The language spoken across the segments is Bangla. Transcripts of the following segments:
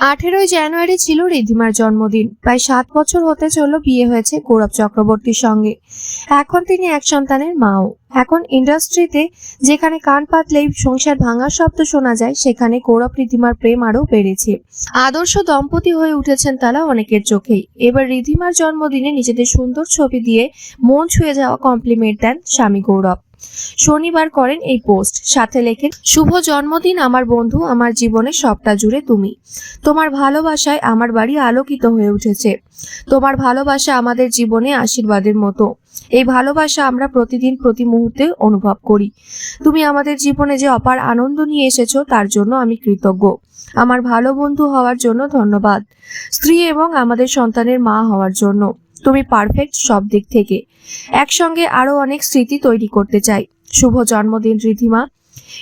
আঠেরোই জানুয়ারি ছিল রিধিমার জন্মদিন। প্রায় সাত বছর হতে চলল বিয়ে হয়েছে গৌরব চক্রবর্তীর সঙ্গে। এখন তিনি এক সন্তানের মাও। এখন ইন্ডাস্ট্রিতে যেখানে কান পাতলেই সংসার ভাঙার শব্দ শোনা যায়, সেখানে গৌরব রিধিমার প্রেম আরও বেড়েছে। আদর্শ দম্পতি হয়ে উঠেছেন তারা অনেকের চোখেই। এবার রিধিমার জন্মদিনে নিজেদের সুন্দর ছবি দিয়ে মন ছুঁয়ে যাওয়া কমপ্লিমেন্ট দেন স্বামী গৌরব শনিবার করেন এই পোস্ট সাথে লেখেন, শুভ জন্মদিন আমার বন্ধু, আমার জীবনে সবটা জুড়ে তুমি। তোমার ভালোবাসায় আমার বাড়ি আলোকিত হয়ে উঠেছে। তোমার ভালোবাসা আমাদের জীবনে আশীর্বাদের মতো। এই ভালোবাসা আমরা প্রতিদিন প্রতি মুহূর্তে অনুভব করি। তুমি আমাদের জীবনে যে অপার আনন্দ নিয়ে এসেছ, তার জন্য আমি কৃতজ্ঞ। আমার ভালো বন্ধু হওয়ার জন্য ধন্যবাদ। স্ত্রী এবং আমাদের সন্তানের মা হওয়ার জন্য। তুমি পারফেক্ট সব দিক থেকে। একসঙ্গে আরও অনেক স্মৃতি তৈরি করতে চাই। শুভ জন্মদিন, রিধিমা।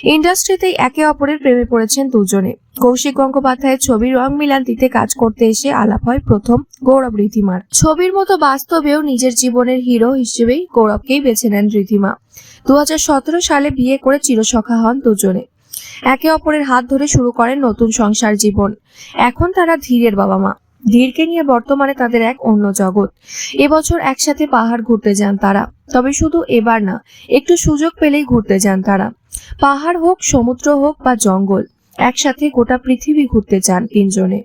ইন্ডাস্ট্রিতেই একে অপরের প্রেমে পড়েছেন দুজনে। কৌশিক গঙ্গোপাধ্যায়ের ছবির রং মিলান দিতে কাজ করতে এসে আলাপ হয় প্রথম গৌরব রীতিমার। ছবির মতো বাস্তবেও নিজের জীবনের হিরো হিসেবেই গৌরবকেই বেছে নেন রীতিমা। দু হাজার সতেরো সালে বিয়ে করে চিরসখা হন দুজনে। একে অপরের হাত ধরে শুরু করেন নতুন সংসার জীবন। এখন তারা ধীরের বাবা মা। ধীরকে নিয়ে বর্তমানে তাদের এক অন্য জগৎ। এবছর একসাথে পাহাড় ঘুরতে যান তারা। তবে শুধু এবার না, একটু সুযোগ পেলেই ঘুরতে যান তারা। পাহাড় হোক, সমুদ্র হোক বা জঙ্গল, একসাথে গোটা পৃথিবী ঘুরতে চান তিনজনে।